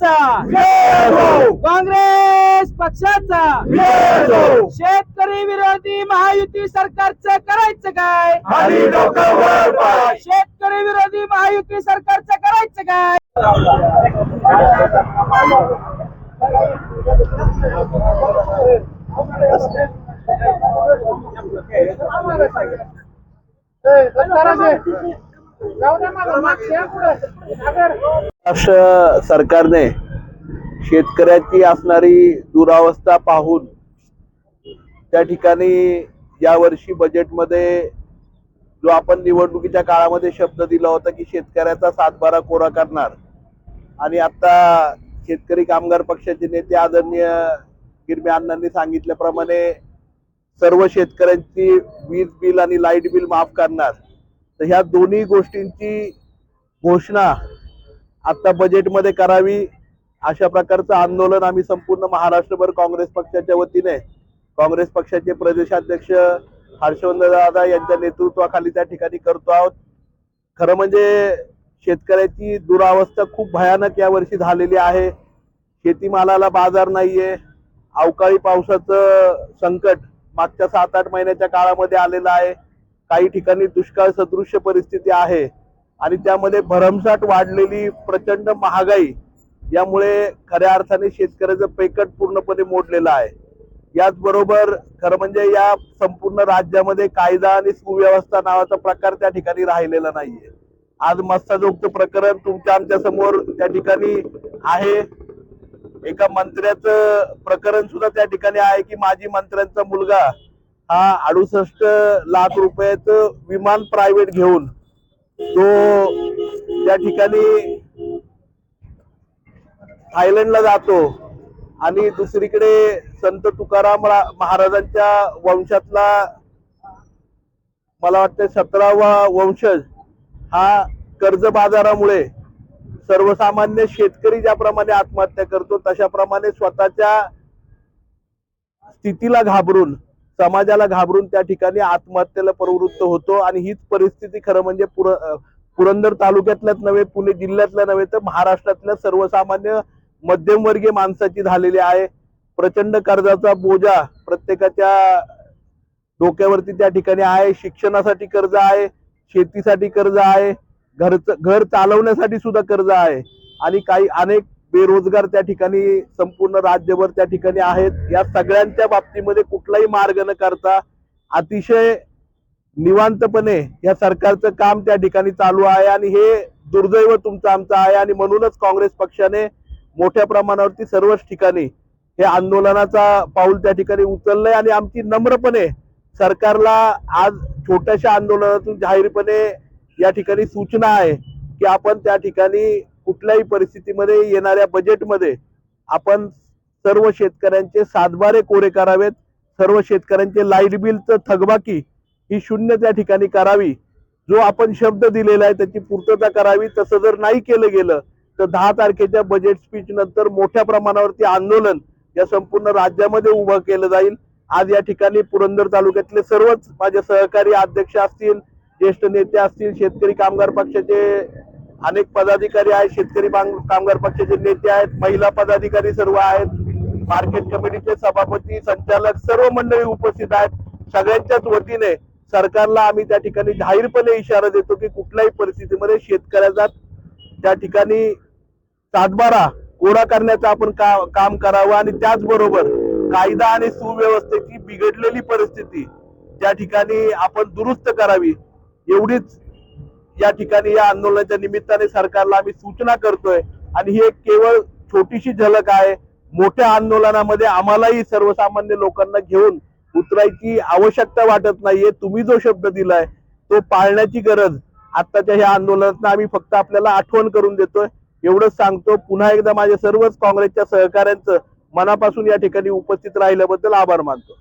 पक्षाचा. काँग्रेस पक्षाचा. शेतकरी विरोधी महायुती सरकारचं करायचं काय? शेतकरी विरोधी महायुती सरकारचं करायचं काय? महाराष्ट्र सरकारने शेतकऱ्याची असणारी दुरावस्था पाहून त्या ठिकाणी यावर्षी बजेटमध्ये जो आपण निवडणुकीच्या काळामध्ये शब्द दिला होता की शेतकऱ्याचा सातबारा कोरा करणार आणि आता शेतकरी कामगार पक्षाचे नेते आदरणीय गिरमे अण्णांनी सांगितल्याप्रमाणे सर्व शेतकऱ्यांची वीज बिल आणि लाइट बिल माफ करणार. तर ह्या दोन्ही गोष्टींची घोषणा आता बजेटमध्ये करावी अशा प्रकारचं आंदोलन आम्ही संपूर्ण महाराष्ट्रभर काँग्रेस पक्षाच्या वतीने काँग्रेस पक्षाचे प्रदेशाध्यक्ष हर्षवर्धन दादा यांच्या नेतृत्वाखाली त्या ठिकाणी करतो आहोत. खरं म्हणजे शेतकऱ्याची दुरावस्था खूप भयानक यावर्षी झालेली आहे. शेतीमालाला बाजार नाहीये. अवकाळी पावसाचं संकट मागच्या सात आठ महिन्याच्या काळामध्ये आलेलं आहे. काही ठिकाणी दुष्काळ सदृश्य परिस्थिती आहे. आणि त्यामध्ये भरमसाठ वाढलेली प्रचंड महागाई यामुळे खऱ्या अर्थाने शेतकऱ्याचं पेकट पूर्णपणे मोडलेलं आहे. याचबरोबर खरं म्हणजे या संपूर्ण राज्यामध्ये कायदा आणि सुव्यवस्था नावाचा प्रकार त्या ठिकाणी राहिलेला नाहीये. आज मस्ताजोगचं प्रकरण तुमच्या आमच्यासमोर त्या ठिकाणी आहे. एका मंत्र्याचं प्रकरण सुद्धा त्या ठिकाणी आहे की माजी मंत्र्यांचा मुलगा हा अडुसष्ट लाख रुपयाचं विमान प्रायव्हेट घेऊन तो त्या ठिकाणी थायलंडला जातो आणि दुसरीकडे संत तुकाराम महाराजांच्या वंशातला मला वाटतं सतरावा वंशज हा कर्ज बाजारामुळे सर्वसामान्य शेतकरी ज्याप्रमाणे आत्महत्या करतो तशाप्रमाणे स्वतःच्या स्थितीला घाबरून समाजाला घाबरून त्या ठिकाणी आत्महत्येला प्रवृत्त होतो आणि हीच परिस्थिती खरं म्हणजे पुर पुरंदर तालुक्यातल्याच नव्हे पुणे जिल्ह्यातल्या नव्हे तर महाराष्ट्रातल्या सर्वसामान्य मध्यमवर्गीय माणसाची झालेली आहे. प्रचंड कर्जाचा बोजा प्रत्येकाच्या डोक्यावरती त्या ठिकाणी आहे. शिक्षणासाठी कर्ज आहे शेतीसाठी कर्ज आहे घरच घर चालवण्यासाठी सुद्धा कर्ज आहे. आणि काही अनेक बेरोजगार त्या ठिकाणी संपूर्ण राज्यभर त्या ठिकाणी आहेत. या सगळ्यांच्या बाबतीमध्ये कुठलाही मार्ग न करता अतिशय निवांतपणे या सरकारचं काम त्या ठिकाणी चालू आहे आणि हे दुर्दैव तुमचं आमचं आहे आणि म्हणूनच काँग्रेस पक्षाने मोठ्या प्रमाणावरती सर्वच ठिकाणी हे आंदोलनाचा पाऊल त्या ठिकाणी उचललंय आणि आमची नम्रपणे सरकारला आज छोट्याशा आंदोलनातून जाहीरपणे या ठिकाणी सूचना आहे की आपण त्या ठिकाणी कुठल्याही परिस्थितीमध्ये येणाऱ्या बजेटमध्ये आपण सर्व शेतकऱ्यांचे सातबारे कोरे करावेत सर्व शेतकऱ्यांचे लाइट बिलचं थकबाकी ही शून्य त्या ठिकाणी करावी. जो आपण शब्द दिलेला आहे त्याची पूर्तता करावी. तसं जर नाही केलं गेलं तर दहा तारखेच्या बजेट स्पीच नंतर मोठ्या प्रमाणावरती आंदोलन या संपूर्ण राज्यामध्ये उभं केलं जाईल. आज या ठिकाणी पुरंदर तालुक्यातले सर्वच माझे सहकारी अध्यक्ष असतील ज्येष्ठ नेते असतील शेतकरी कामगार पक्षाचे अनेक पदाधिकारी आहेत शेतकरी कामगार पक्षाचे नेते आहेत महिला पदाधिकारी सर्व आहेत. मार्केट कमिटीचे सभापती संचालक सर्व मंडळी उपस्थित आहेत. सगळ्यांच्याच वतीने सरकारला आम्ही त्या ठिकाणी जाहीरपणे इशारा देतो की कुठल्याही परिस्थितीमध्ये शेतकऱ्याचा त्या ठिकाणी सातबारा गोळा करण्याचं आपण का, काम करावं आणि त्याचबरोबर कायदा आणि सुव्यवस्थेची बिघडलेली परिस्थिती त्या ठिकाणी आपण दुरुस्त करावी एवढीच या ठिकाणी या आंदोलनाच्या निमित्ताने सरकारला आम्ही सूचना करतोय. आणि ही एक केवळ छोटीशी झलक आहे. मोठ्या आंदोलनामध्ये आम्हालाही सर्वसामान्य लोकांना घेऊन उतरायची आवश्यकता वाटत नाहीये. तुम्ही जो शब्द दिलाय तो पाळण्याची गरज. आत्ताच्या ह्या आंदोलनात आम्ही फक्त आपल्याला आठवण करून देतोय. एवढंच सांगतो पुन्हा एकदा माझ्या सर्वच काँग्रेसच्या सहकाऱ्यांचं मनापासून या ठिकाणी उपस्थित राहिल्याबद्दल आभार मानतो.